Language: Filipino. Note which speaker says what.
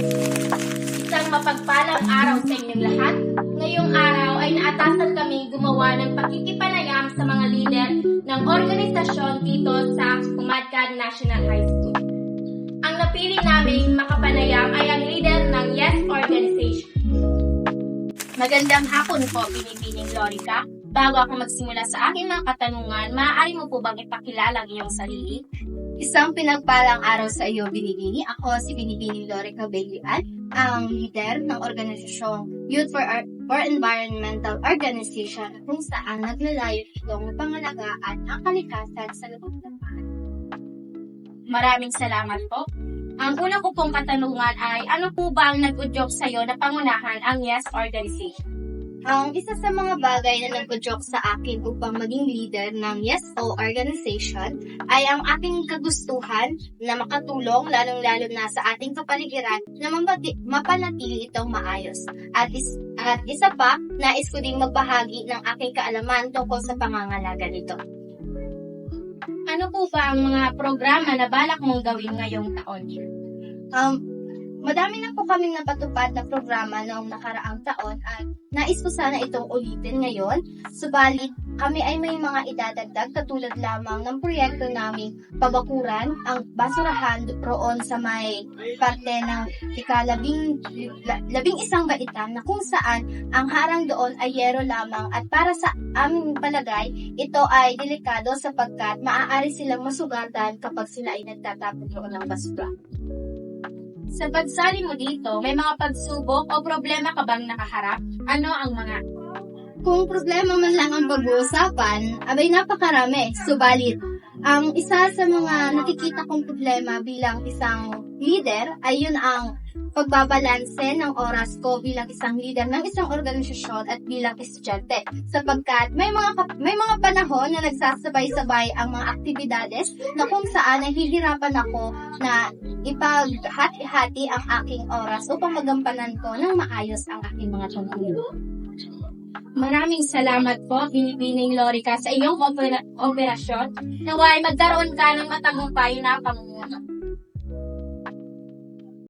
Speaker 1: Isang mapagpalang araw sa inyong lahat. Ngayong araw ay naatasan kami gumawa ng pakikipanayam sa mga lider ng organisasyon dito sa Kumadkad National High School. Ang napili naming makapanayam ay ang leader ng Yes Organization. Magandang hapon po, Binibining Lorica. Bago ako magsimula sa aking mga katanungan, maaari mo po bang ipakilala ang iyong sarili?
Speaker 2: Isang pinagpalang araw sa iyo, Binibini. Ako si Binibini Lorica Bailian, ang leader ng organisasyong Youth for, Ar- for Environmental Organization kung saan naglalayo itong pangalagaan ang kalikasan sa loob ng.
Speaker 1: Maraming salamat po. Ang una ko pong katanungan ay, ano po ba ang nag-udyok sa iyo na pangunahan ang Yes Organization?
Speaker 2: Ang isa sa mga bagay na nagpudyok sa akin upang maging leader ng Yes O organization ay ang aking kagustuhan na makatulong lalong-lalo na sa ating kapaligiran na mapanatili itong maayos. At, is- at isa pa, nais ko ding magbahagi ng aking kaalaman tungkol sa pangangalaga nito.
Speaker 1: Ano po ba ang mga programa na balak mong gawin ngayong taon?
Speaker 2: Um, madami na po kaming napatupad na programa noong nakaraang taon at nais ko sana itong ulitin ngayon. Subalit, kami ay may mga idadagdag katulad lamang ng proyekto naming pabakuran ang basurahan roon sa may parte ng ikalabing la- labing isang baitan na kung saan ang harang doon ay yero lamang at para sa aming palagay, ito ay delikado sapagkat maaari silang masugatan kapag sila ay nagtatapon roon ng basura.
Speaker 1: Sa pagsali mo dito, may mga pagsubok o problema ka bang nakaharap? Ano ang mga
Speaker 2: Kung problema man lang ang pag-uusapan, abay napakarami. Subalit, ang isa sa mga nakikita kong problema bilang isang leader ay yun ang pagbabalanse ng oras ko bilang isang leader ng isang organisasyon at bilang estudyante. Sapagkat may mga may mga panahon na nagsasabay-sabay ang mga aktibidades na kung saan nahihirapan ako na ipaghati-hati ang aking oras upang magampanan ko ng maayos ang aking mga tungkulin.
Speaker 1: Maraming salamat po, Binibining Lorica, sa iyong opera- operasyon. Naway magkaroon ka ng matagumpay na pamumuno.